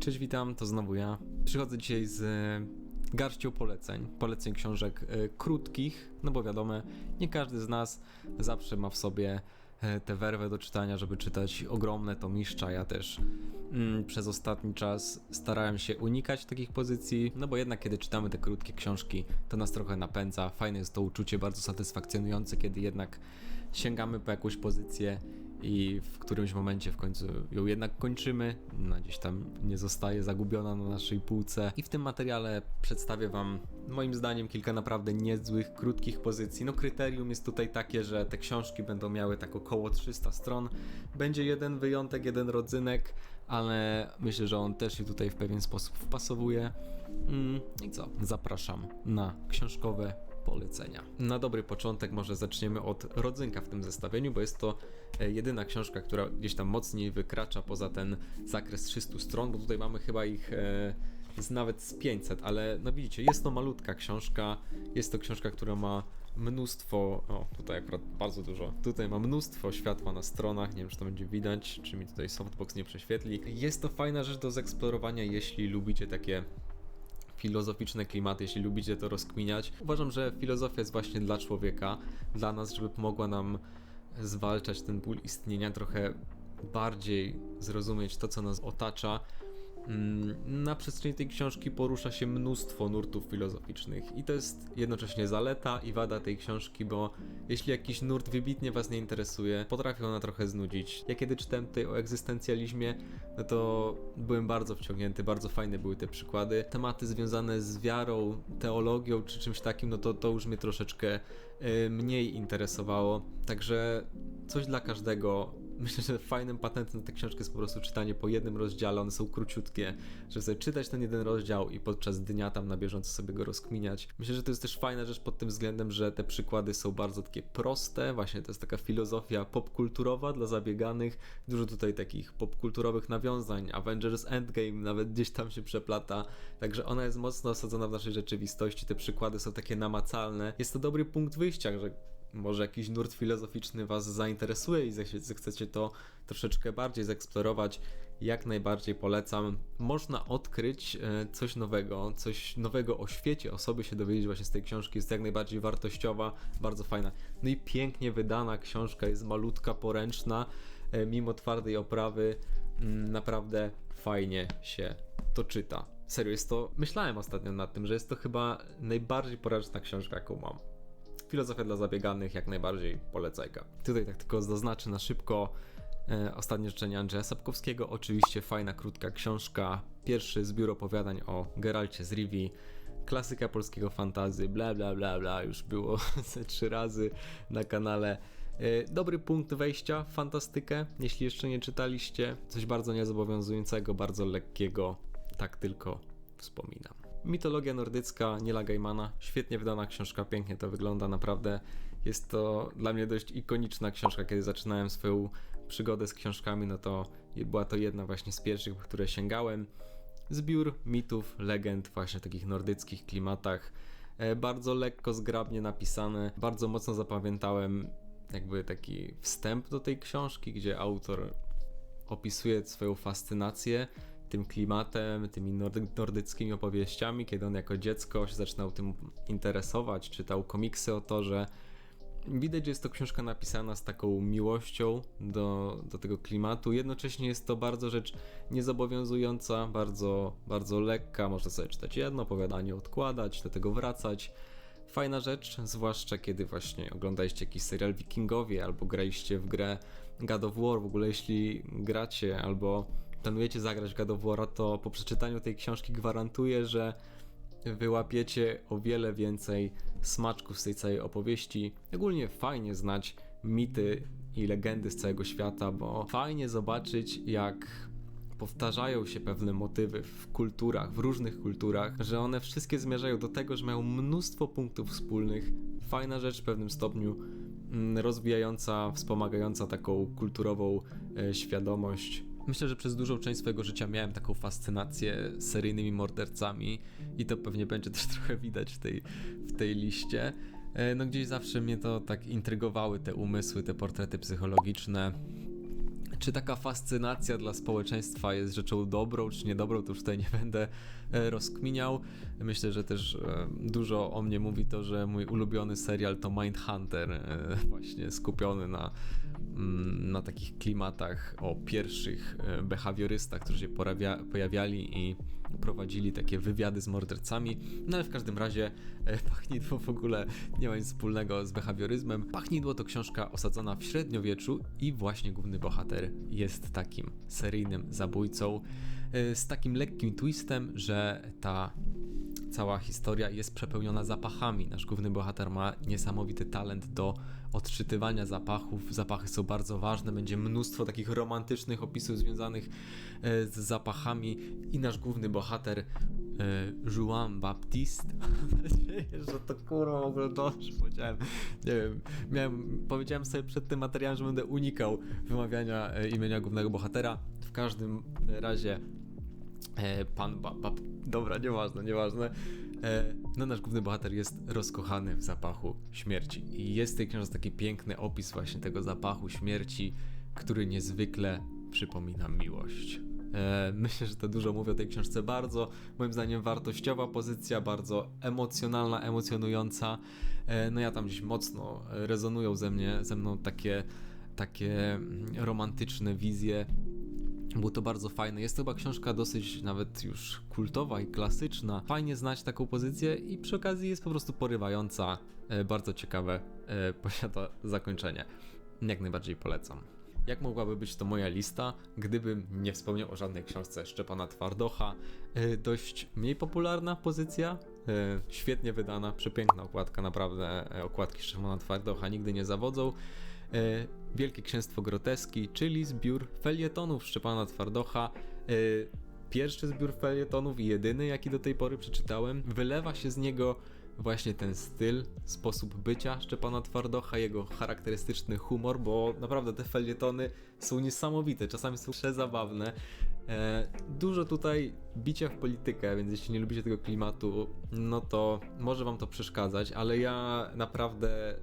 Cześć, witam, to znowu ja. Przychodzę dzisiaj z e, garścią poleceń. Poleceń książek e, krótkich, no bo wiadomo, nie każdy z nas zawsze ma w sobie e, tę werwę do czytania, żeby czytać ogromne tomiszcza. Ja też mm, przez ostatni czas starałem się unikać takich pozycji, no bo jednak kiedy czytamy te krótkie książki, to nas trochę napędza. Fajne jest to uczucie, bardzo satysfakcjonujące, kiedy jednak sięgamy po jakąś pozycję i w którymś momencie w końcu ją jednak kończymy. Ona gdzieś tam nie zostaje zagubiona na naszej półce. I w tym materiale przedstawię Wam, moim zdaniem, kilka naprawdę niezłych, krótkich pozycji. No, kryterium jest tutaj takie, że te książki będą miały tak około 300 stron. Będzie jeden wyjątek, jeden rodzynek, ale myślę, że on też się tutaj w pewien sposób wpasowuje. Mm, I co? Zapraszam na książkowe polecenia. Na dobry początek może zaczniemy od rodzynka w tym zestawieniu, bo jest to e, jedyna książka, która gdzieś tam mocniej wykracza poza ten zakres 300 stron, bo tutaj mamy chyba ich e, z nawet z 500, ale no widzicie, jest to malutka książka, jest to książka, która ma mnóstwo, o tutaj akurat bardzo dużo, tutaj ma mnóstwo światła na stronach, nie wiem czy to będzie widać, czy mi tutaj softbox nie prześwietli. Jest to fajna rzecz do zeksplorowania, jeśli lubicie takie filozoficzne klimaty, jeśli lubicie to rozkminiać. Uważam, że filozofia jest właśnie dla człowieka, dla nas, żeby pomogła nam zwalczać ten ból istnienia, trochę bardziej zrozumieć to, co nas otacza. Mm, Na przestrzeni tej książki porusza się mnóstwo nurtów filozoficznych i to jest jednocześnie zaleta i wada tej książki, bo jeśli jakiś nurt wybitnie Was nie interesuje, potrafi ona trochę znudzić. Ja kiedy czytałem tutaj o egzystencjalizmie, no to byłem bardzo wciągnięty, bardzo fajne były te przykłady. Tematy związane z wiarą, teologią czy czymś takim, no to, to już mnie troszeczkę y, mniej interesowało. Także coś dla każdego. Myślę, że fajnym patentem na tę książkę jest po prostu czytanie po jednym rozdziale, one są króciutkie, żeby sobie czytać ten jeden rozdział i podczas dnia tam na bieżąco sobie go rozkminiać. Myślę, że to jest też fajna rzecz pod tym względem, że te przykłady są bardzo takie proste, właśnie to jest taka filozofia popkulturowa dla zabieganych, dużo tutaj takich popkulturowych nawiązań, Avengers Endgame nawet gdzieś tam się przeplata, także ona jest mocno osadzona w naszej rzeczywistości, te przykłady są takie namacalne. Jest to dobry punkt wyjścia, że może jakiś nurt filozoficzny Was zainteresuje i zechce- zechcecie to troszeczkę bardziej zeksplorować, jak najbardziej polecam. Można odkryć e, coś nowego, coś nowego o świecie, o sobie się dowiedzieć właśnie z tej książki, jest jak najbardziej wartościowa, bardzo fajna. No i pięknie wydana książka, jest malutka, poręczna, e, mimo twardej oprawy, mm, naprawdę fajnie się to czyta. Serio, jest to, myślałem ostatnio nad tym, że jest to chyba najbardziej poręczna książka, jaką mam. Filozofia dla zabieganych, jak najbardziej polecajka. Tutaj tak tylko zaznaczę na szybko e, ostatnie życzenie Andrzeja Sapkowskiego. Oczywiście fajna, krótka książka. Pierwszy zbiór opowiadań o Geralcie z Rivii. Klasyka polskiego fantazy, bla bla bla bla, już było ze trzy razy na kanale. E, Dobry punkt wejścia, fantastykę, jeśli jeszcze nie czytaliście. Coś bardzo niezobowiązującego, bardzo lekkiego, tak tylko wspominam. Mitologia nordycka Nila Gaimana, świetnie wydana książka, pięknie to wygląda, naprawdę. Jest to dla mnie dość ikoniczna książka, kiedy zaczynałem swoją przygodę z książkami, no to była to jedna właśnie z pierwszych, po które sięgałem. Zbiór mitów, legend właśnie w takich nordyckich klimatach, e, bardzo lekko, zgrabnie napisane, bardzo mocno zapamiętałem jakby taki wstęp do tej książki, gdzie autor opisuje swoją fascynację tym klimatem, tymi nordy- nordyckimi opowieściami, kiedy on jako dziecko się zaczynał tym interesować, czytał komiksy o to, że widać, że jest to książka napisana z taką miłością do, do tego klimatu. Jednocześnie jest to bardzo rzecz niezobowiązująca, bardzo, bardzo lekka. Można sobie czytać jedno opowiadanie, odkładać, do tego wracać. Fajna rzecz, zwłaszcza kiedy właśnie oglądaliście jakiś serial Wikingowie albo graliście w grę God of War. W ogóle jeśli gracie albo planujecie zagrać w God of War, to po przeczytaniu tej książki gwarantuję, że wyłapiecie o wiele więcej smaczków z tej całej opowieści. Ogólnie fajnie znać mity i legendy z całego świata, bo fajnie zobaczyć, jak powtarzają się pewne motywy w kulturach, w różnych kulturach, że one wszystkie zmierzają do tego, że mają mnóstwo punktów wspólnych. Fajna rzecz w pewnym stopniu, mm, rozwijająca, wspomagająca taką kulturową e, świadomość. Myślę, że przez dużą część swojego życia miałem taką fascynację seryjnymi mordercami i to pewnie będzie też trochę widać w tej, w tej liście. E, No gdzieś zawsze mnie to tak intrygowały te umysły, te portrety psychologiczne, Czy taka fascynacja dla społeczeństwa jest rzeczą dobrą, czy niedobrą, to już tutaj nie będę e, rozkminiał. Myślę, że też e, dużo o mnie mówi to, że mój ulubiony serial to Mindhunter, e, właśnie skupiony na, mm, na takich klimatach o pierwszych behawiorystach, którzy się porawia, pojawiali i prowadzili takie wywiady z mordercami. No ale w każdym razie e, Pachnidło w ogóle nie ma nic wspólnego z behawioryzmem. Pachnidło to książka osadzona w średniowieczu i właśnie główny bohater jest takim seryjnym zabójcą e, z takim lekkim twistem, że ta cała historia jest przepełniona zapachami. Nasz główny bohater ma niesamowity talent do odczytywania zapachów. Zapachy są bardzo ważne, będzie mnóstwo takich romantycznych opisów związanych e, z zapachami i nasz główny bohater e, Juan Baptiste. Mam nadzieję, że to kurwa w ogóle dobrze powiedziałem. Nie wiem, miałem, powiedziałem sobie przed tym materiałem, że będę unikał wymawiania e, imienia głównego bohatera. W każdym razie pan ba, ba, dobra, nieważne, nieważne. E, no nasz główny bohater jest rozkochany w zapachu śmierci. I jest w tej książce taki piękny opis właśnie tego zapachu śmierci, który niezwykle przypomina miłość. E, myślę, że to dużo mówi o tej książce. Bardzo, moim zdaniem, wartościowa pozycja, bardzo emocjonalna, emocjonująca. E, no ja tam gdzieś mocno rezonują ze mnie, ze mną takie, takie mm, romantyczne wizje było to bardzo fajne. Jest to chyba książka dosyć nawet już kultowa i klasyczna. Fajnie znać taką pozycję i przy okazji jest po prostu porywająca. E, bardzo ciekawe e, posiada zakończenie. Jak najbardziej polecam. Jak mogłaby być to moja lista, gdybym nie wspomniał o żadnej książce Szczepana Twardocha? E, dość mniej popularna pozycja, świetnie wydana, przepiękna okładka, naprawdę okładki Szczepana Twardocha nigdy nie zawodzą. E, Wielkie Księstwo Groteski, czyli zbiór felietonów Szczepana Twardocha. E, Pierwszy zbiór felietonów i jedyny, jaki do tej pory przeczytałem. Wylewa się z niego właśnie ten styl, sposób bycia Szczepana Twardocha, jego charakterystyczny humor, bo naprawdę te felietony są niesamowite, czasami są przezabawne. E, dużo tutaj bicia w politykę, więc jeśli nie lubicie tego klimatu, no to może wam to przeszkadzać, ale ja naprawdę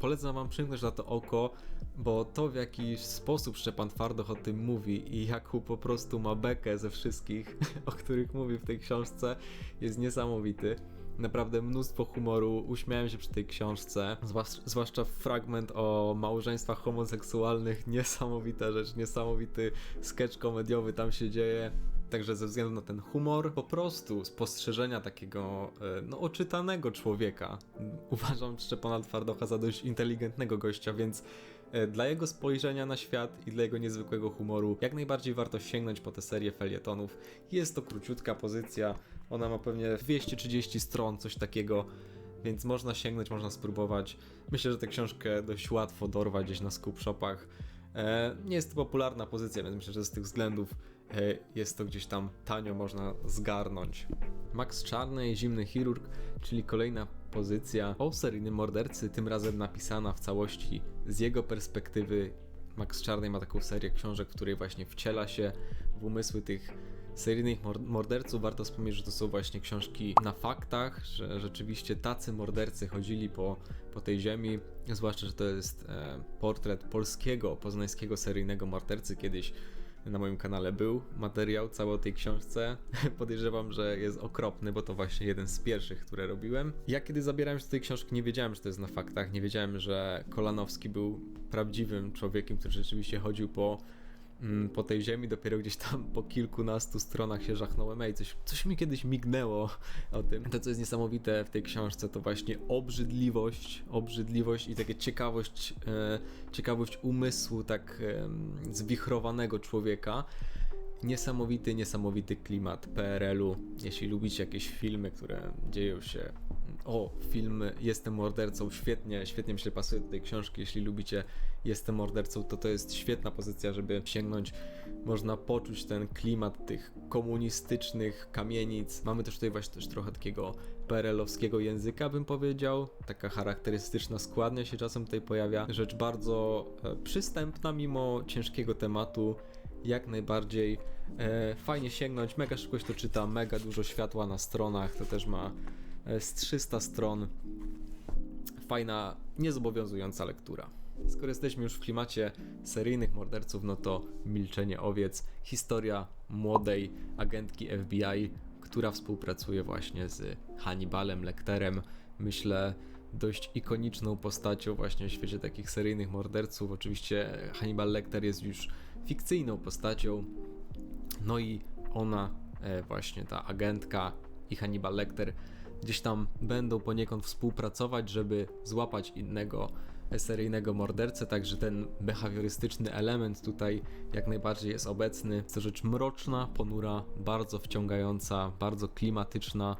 polecam wam przymknąć na to oko, bo to w jaki sposób Szczepan Twardoch o tym mówi i jaką po prostu ma bekę ze wszystkich, o których mówi w tej książce, jest niesamowity. Naprawdę mnóstwo humoru, uśmiałem się przy tej książce, zwłasz- zwłaszcza fragment o małżeństwach homoseksualnych, niesamowita rzecz, niesamowity sketch komediowy tam się dzieje. Także ze względu na ten humor, po prostu spostrzeżenia takiego e, no, oczytanego człowieka. Uważam Szczepana Twardocha za dość inteligentnego gościa, więc e, dla jego spojrzenia na świat i dla jego niezwykłego humoru jak najbardziej warto sięgnąć po tę serię felietonów. Jest to króciutka pozycja, ona ma pewnie 230 stron, coś takiego, więc można sięgnąć, można spróbować. Myślę, że tę książkę dość łatwo dorwać gdzieś na scoop shopach. E, nie jest to popularna pozycja, więc myślę, że z tych względów e, jest to gdzieś tam tanio można zgarnąć. Max Czarny, Zimny Chirurg, czyli kolejna pozycja o seryjnym mordercy, tym razem napisana w całości z jego perspektywy. Max Czarny ma taką serię książek, w której właśnie wciela się w umysły tych seryjnych mor- morderców. Warto wspomnieć, że to są właśnie książki na faktach, że rzeczywiście tacy mordercy chodzili po, po tej ziemi. Zwłaszcza, że to jest e, portret polskiego, poznańskiego seryjnego mordercy. Kiedyś na moim kanale był materiał cały o tej książce. Podejrzewam, że jest okropny, bo to właśnie jeden z pierwszych, które robiłem. Ja kiedy zabierałem się do tej książki, nie wiedziałem, że to jest na faktach. Nie wiedziałem, że Kolanowski był prawdziwym człowiekiem, który rzeczywiście chodził po po tej ziemi, dopiero gdzieś tam po kilkunastu stronach się żachnąłem, ej, coś, coś mi kiedyś mignęło o tym. To, co jest niesamowite w tej książce, to właśnie obrzydliwość, obrzydliwość i taka ciekawość, e, ciekawość umysłu tak e, zwichrowanego człowieka. Niesamowity, niesamowity klimat PRL-u. Jeśli lubicie jakieś filmy, które dzieją się. O, film Jestem mordercą, świetnie, świetnie mi się pasuje do tej książki. Jeśli lubicie Jestem mordercą, to to jest świetna pozycja, żeby sięgnąć. Można poczuć ten klimat tych komunistycznych kamienic. Mamy też tutaj właśnie też trochę takiego PRL-owskiego języka, bym powiedział. Taka charakterystyczna składnia się czasem tutaj pojawia. Rzecz bardzo e, przystępna, mimo ciężkiego tematu jak najbardziej e, fajnie sięgnąć, mega szybko się to czyta, mega dużo światła na stronach, to też ma e, z 300 stron. Fajna, niezobowiązująca lektura. Skoro jesteśmy już w klimacie seryjnych morderców, no to Milczenie Owiec, historia młodej agentki FBI, która współpracuje właśnie z Hannibalem Lecterem. Myślę, dość ikoniczną postacią właśnie w świecie takich seryjnych morderców. Oczywiście Hannibal Lecter jest już fikcyjną postacią, no i ona, e, właśnie ta agentka i Hannibal Lecter gdzieś tam będą poniekąd współpracować, żeby złapać innego e, seryjnego mordercę, także ten behawiorystyczny element tutaj jak najbardziej jest obecny. Jest to rzecz mroczna, ponura, bardzo wciągająca, bardzo klimatyczna.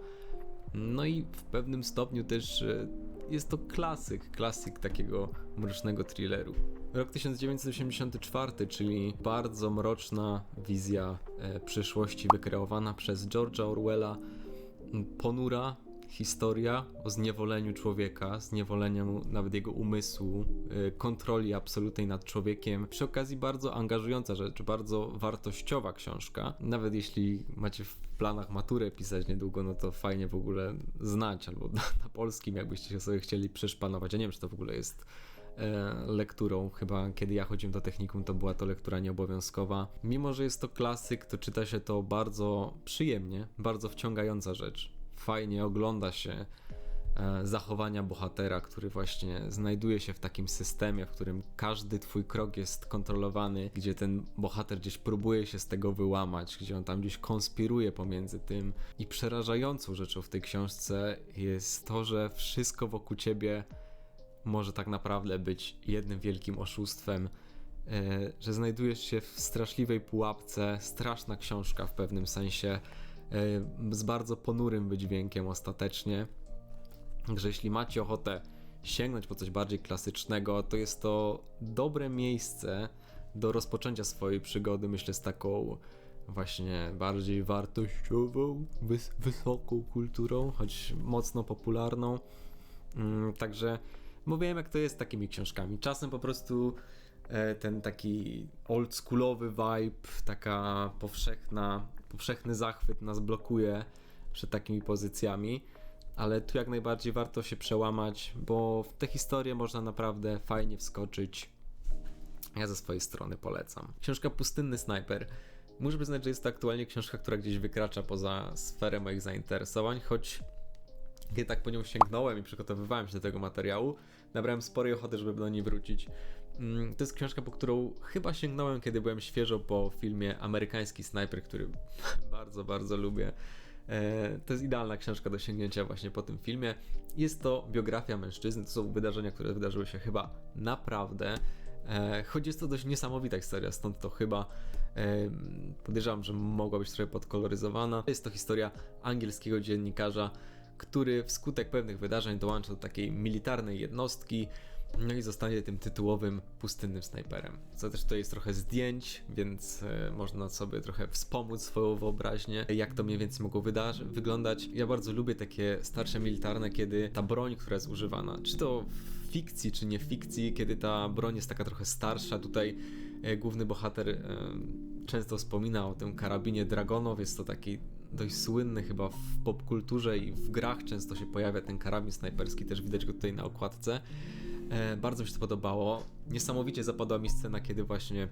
No i w pewnym stopniu też e, jest to klasyk, klasyk takiego mrocznego thrilleru. Rok 1984, czyli bardzo mroczna wizja e, przyszłości wykreowana przez George'a Orwella, ponura historia o zniewoleniu człowieka, zniewoleniu nawet jego umysłu, e, kontroli absolutnej nad człowiekiem. Przy okazji bardzo angażująca rzecz, bardzo wartościowa książka. Nawet jeśli macie w planach maturę pisać niedługo, no to fajnie w ogóle znać, albo na, na polskim, jakbyście się sobie chcieli przeszpanować. Ja nie wiem, czy to w ogóle jest e, lekturą. Chyba kiedy ja chodziłem do technikum, to była to lektura nieobowiązkowa. Mimo, że jest to klasyk, to czyta się to bardzo przyjemnie, bardzo wciągająca rzecz. Fajnie ogląda się e, zachowania bohatera, który właśnie znajduje się w takim systemie, w którym każdy twój krok jest kontrolowany, gdzie ten bohater gdzieś próbuje się z tego wyłamać, gdzie on tam gdzieś konspiruje pomiędzy tym. I przerażającą rzeczą w tej książce jest to, że wszystko wokół ciebie może tak naprawdę być jednym wielkim oszustwem, e, że znajdujesz się w straszliwej pułapce, straszna książka w pewnym sensie, z bardzo ponurym wydźwiękiem ostatecznie. Także jeśli macie ochotę sięgnąć po coś bardziej klasycznego, to jest to dobre miejsce do rozpoczęcia swojej przygody, myślę, z taką właśnie bardziej wartościową, wys- wysoką kulturą, choć mocno popularną. Mm, Także mówiłem, jak to jest z takimi książkami. Czasem po prostu ten taki oldschoolowy vibe, taka powszechna, powszechny zachwyt nas blokuje przed takimi pozycjami, ale tu jak najbardziej warto się przełamać, bo w te historie można naprawdę fajnie wskoczyć. Ja ze swojej strony polecam. Książka Pustynny Snajper. Muszę przyznać, że jest to aktualnie książka, która gdzieś wykracza poza sferę moich zainteresowań, choć kiedy tak po nią sięgnąłem i przygotowywałem się do tego materiału, nabrałem sporej ochoty, żeby do niej wrócić. Mm, To jest książka, po którą chyba sięgnąłem, kiedy byłem świeżo po filmie Amerykański Snajper, który bardzo, bardzo lubię. E, To jest idealna książka do sięgnięcia właśnie po tym filmie. Jest to biografia mężczyzny, to są wydarzenia, które wydarzyły się chyba naprawdę. E, Choć jest to dość niesamowita historia, stąd to chyba e, podejrzewam, że mogła być trochę podkoloryzowana. Jest to historia angielskiego dziennikarza, który wskutek pewnych wydarzeń dołącza do takiej militarnej jednostki, no i zostanie tym tytułowym pustynnym snajperem. Co też tutaj jest trochę zdjęć, więc e, można sobie trochę wspomóc swoją wyobraźnię, jak to mniej więcej mogło wyglądać. Ja bardzo lubię takie starsze militarne, kiedy ta broń, która jest używana, czy to w fikcji, czy nie fikcji, kiedy ta broń jest taka trochę starsza. Tutaj e, główny bohater e, często wspomina o tym karabinie Dragonow. Jest to taki dość słynny chyba w popkulturze i w grach często się pojawia ten karabin snajperski, też widać go tutaj na okładce. E, bardzo mi się to podobało. Niesamowicie zapadła mi scena, kiedy właśnie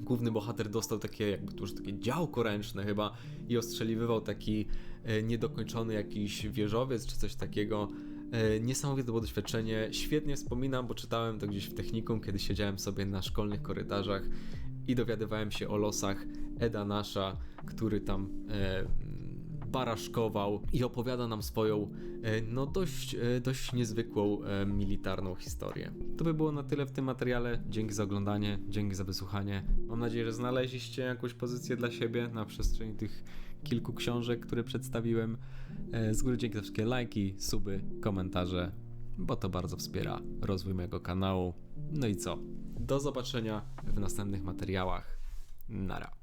główny bohater dostał takie jakby tu już takie działko ręczne chyba i ostrzeliwywał taki e, niedokończony jakiś wieżowiec czy coś takiego. E, Niesamowite to było doświadczenie. Świetnie wspominam, bo czytałem to gdzieś w technikum, kiedy siedziałem sobie na szkolnych korytarzach i dowiadywałem się o losach Eda Nasza, który tam e, baraszkował i opowiada nam swoją e, no dość, e, dość niezwykłą e, militarną historię. To by było na tyle w tym materiale. Dzięki za oglądanie, dzięki za wysłuchanie. Mam nadzieję, że znaleźliście jakąś pozycję dla siebie na przestrzeni tych kilku książek, które przedstawiłem. E, Z góry dzięki za wszystkie lajki, suby, komentarze, bo to bardzo wspiera rozwój mojego kanału. No i co? Do zobaczenia w następnych materiałach. Nara.